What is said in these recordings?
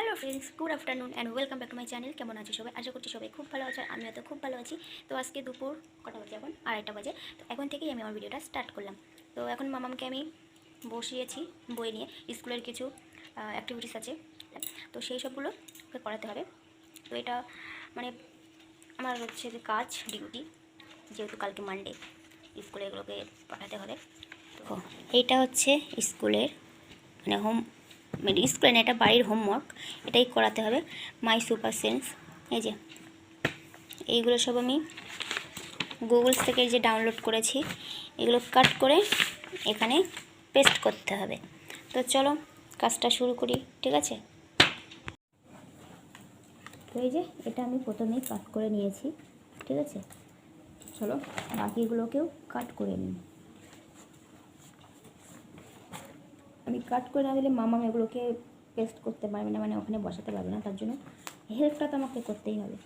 Hello friends good afternoon and welcome back to my channel কেমন আছে সবাই? আশা করছি সবাই খুব ভালো আছে, আমিও তো খুব ভালো আছি। তো আজকে দুপুর কটা বাজে এখন? আড়াইটা বাজে। তো এখন থেকেই আমি আমার ভিডিওটা স্টার্ট করলাম। তো এখন মামামকে আমি বসিয়েছি বই নিয়ে। স্কুলের কিছু অ্যাক্টিভিটিস আছে। তো সেই সবগুলো করাতে হবে। তো এটা মানে আমার হচ্ছে যে কাজ ডিউটি যেহেতু কালকে মানডে স্কুলে এগুলোকে পাঠাতে হবে। তো এইটা হচ্ছে স্কুলের মানে হোম মানে স্কুলে না এটা বাড়ির হোমওয়ার্ক এটাই করাতে হবে। মাই সুপার সেন্স এই যে। এইগুলো সব আমি গুগলস থেকে যে ডাউনলোড করেছি, এগুলো কাট করে এখানে পেস্ট করতে হবে। তো চলো, কাজটা শুরু করি, ঠিক আছে? তো এই যে, এটা আমি প্রথমেই কাট করে নিয়েছি, ঠিক আছে? চলো, বাকিগুলোকেও কাট করে নিই। আমি কাট করে না দিলে মামা এগুলোকে পেস্ট করতে পারবে না মানে ওখানে বসাতে পারবে না, তার জন্য হেল্পটা তো আমাকে করতেই হবে।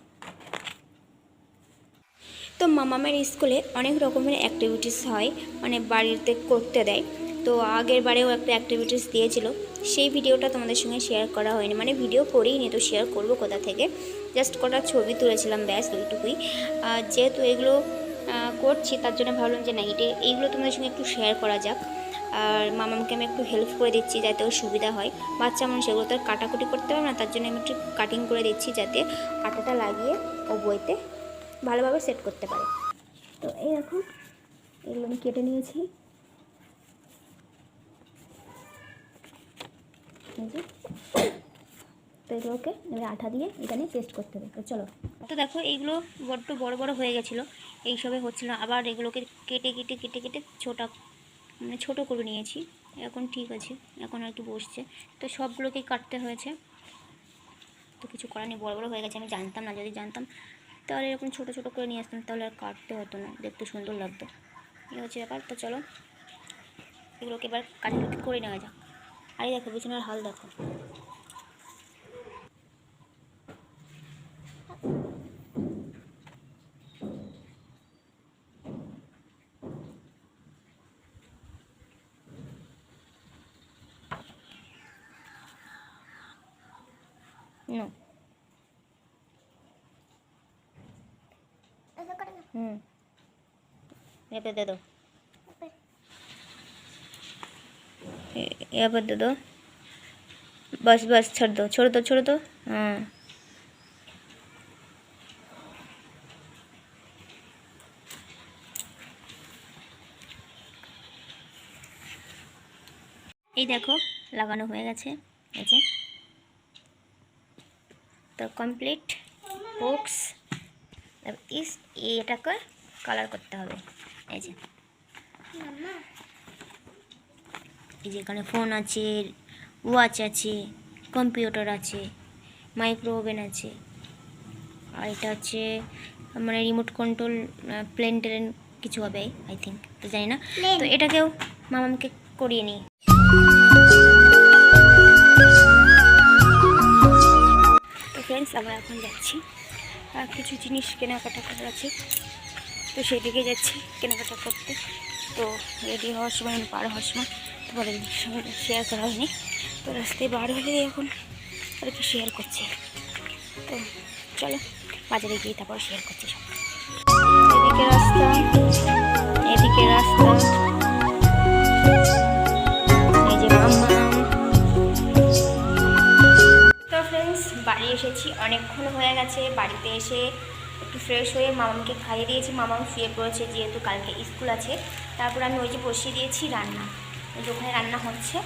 তো মামামের স্কুলে অনেক রকমের অ্যাক্টিভিটিস হয় মানে বাড়িতে করতে দেয়। তো আগের বারেও একটা অ্যাক্টিভিটিস দিয়েছিল, সেই ভিডিওটা তোমাদের সঙ্গে শেয়ার করা হয়নি। মানে ভিডিও করেই নি তো শেয়ার করব কোথা থেকে? জাস্ট কটা ছবি তুলেছিলাম, ব্যাস ওইটুকুই। যেহেতু এগুলো করছি, তার জন্য ভাবলাম যে না, এটা, এইগুলো তোমাদের সঙ্গে একটু শেয়ার করা যাক। আর মামাকে আমি একটু হেল্প করে দিচ্ছি যাতে ওর সুবিধা হয়। বাচ্চা মানুষ, এগুলো তো কাটাকুটি করতে পারবে না, তার জন্য আমি একটু কাটিং করে দিচ্ছি যাতে আটাটা লাগিয়ে ও বইতে ভালোভাবে সেট করতে পারে। তো এই দেখো, এগুলো আমি কেটে নিয়েছি। তো এগুলোকে এবার আঠা দিয়ে এখানে পেস্ট করতে হবে। তো চলো। তো দেখো, এইগুলো বড্ড বড় বড় হয়ে গেছিল। এইসবে হচ্ছিল আবার এগুলোকে কেটে কেটে কেটে কেটে ছোটা মানে ছোটো করে নিয়েছি। এখন ঠিক আছে, এখন আর কি বসছে। তো সবগুলোকেই কাটতে হয়েছে। তো কিছু করার নেই, বড়ো বড়ো হয়ে গেছে, আমি জানতাম না, যদি জানতাম, তাহলে এরকম ছোটো ছোটো করে নিয়ে আসতাম, তাহলে আর কাটতে হতো না, দেখতে সুন্দর লাগতো। এই হচ্ছে ব্যাপার, তো চলো, এগুলোকে এবার কাটি করে নেওয়া যাক। আরে দেখো বিছানার হাল দেখো। নো হুম यहाँ पे दे दो ये- यहाँ पर दे दो बस बस छोड़ दो छोड़ दो छोड़ दो हाँ এই দেখো লাগানো হয়ে গেছে এই যে তো কমপ্লিট বুকস ইস এটাকে কালার করতে হবে। এই যে। এই যে এখানে ফোন আছে ওয়াচ আছে কম্পিউটার আছে মাইক্রো ওভেন আছে আর এটা হচ্ছে মানে রিমোট কন্ট্রোল প্লেন টেন কিছু হবে আই থিঙ্ক তো জানি না। তো এটাকেও মামামকে করিয়ে নিই। আমরা এখন যাচ্ছি। আর কিছু জিনিস কেনাকাটা করার আছে। তো সেই দিকে যাচ্ছি কেনাকাটা করতে। তো রেডি হওয়ার সময় আমি পার হওয়ার সময় তোমাদের সঙ্গে শেয়ার করা হয়নি। তো রাস্তায় বার হলে এখন আর কি শেয়ার করছে। তো চলো, বাজারে গিয়ে তারপর শেয়ার করছি সব। অনেকক্ষণ হয়ে গেছে, বাড়িতে এসে একটু ফ্রেশ হয়ে মামাকে খাইয়ে দিয়েছি। মামাম শুয়ে পড়েছে যেহেতু কালকে স্কুল আছে। তারপর আমি ওই যে বসিয়ে দিয়েছি রান্না। ওই যে ওখানে রান্না হচ্ছে।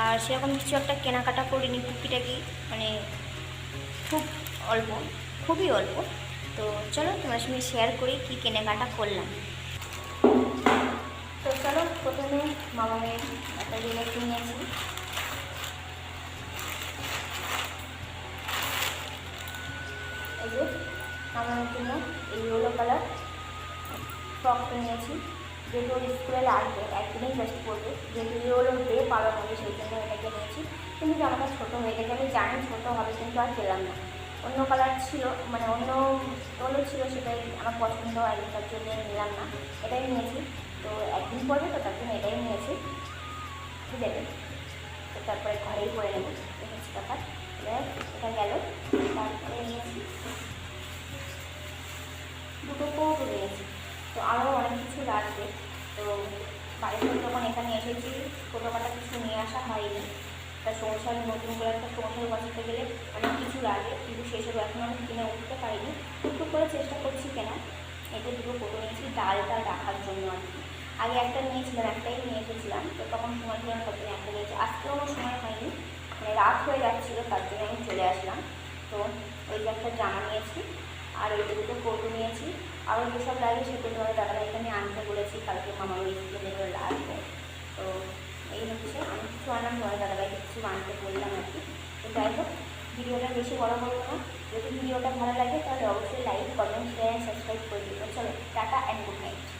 আর সেরকম কিছু একটা কেনাকাটা করিনি, টুকিটাকি মানে খুব অল্প, খুবই অল্প। তো চলো তোমার সঙ্গে শেয়ার করি কী কেনাকাটা করলাম। তো চলো প্রথমে মামামের একটা জিনিস নিয়েছি যে আমার জন্য এই ইয়েলো কালার ফ্রকটা নিয়েছি। যেহেতু স্কুলে লাগবে, একদিনেই জাস্ট পড়বে যেহেতু ইয়েলো ডে পালন হবে সেই জন্য এটাকে নিয়েছি কিন্তু জামাটা ছোটো হয়ে গেছে আমি জানি ছোটো হবে কিন্তু আর পেলাম না। অন্য কালার ছিল মানে অন্য তোলো ছিল, সেটাই আমার পছন্দ আর তার জন্য নিলাম না। এটাই নিয়েছি। তো একদিন পরে তো তার জন্য এটাই নিয়েছি। ঠিক আছে? তো তারপরে ঘরেই পরে নেব। গেল তারপরে নিয়েছি দুটো কোক নিয়েছি। তো আরও অনেক কিছু লাগবে। তো বাড়ি থেকে যখন এখানে এসেছি ছোটোখাটো কিছু নিয়ে আসা হয়নি। তা সংসার নতুন করে একটা সংসার বাঁচাতে গেলে অনেক কিছু লাগে, কিন্তু সেসব এখন আমি কিনে উঠতে পারিনি। একটু করে চেষ্টা করছি কেনা? এতে দুটো কোটো নিয়েছি, ডালটা রাখার জন্য আর কি। আগে একটা নিয়েছিলাম, একটাই নিয়ে এসেছিলাম। তো তখন সময় ছিল একটা নিয়েছি। আজকেও আমার সময় হয়নি। মানে রাত হয়ে যাচ্ছিল, তার জন্য আমি চলে আসলাম। তো ওই যে একটা জামা নিয়েছি, আর ওই দুটো কোটো নিয়েছি। আরও যেসব লাগে সেগুলো ধরে দাদাভাইকে এখানে আনতে বলেছি, কালকে মামার ওই স্কুলে লাগবে তো এই হচ্ছে, আমি কিছু আনলাম ধরে দাদাভাইকে কিছু আনতে বললাম আর কি। তো যাই হোক, ভিডিওটা বেশি বড় করব না। যদি ভিডিওটা ভালো লাগে, তাহলে অবশ্যই লাইক কমেন্ট শেয়ার সাবস্ক্রাইব করে দিবেন চলো, টাটা অ্যান্ড গুড নাইট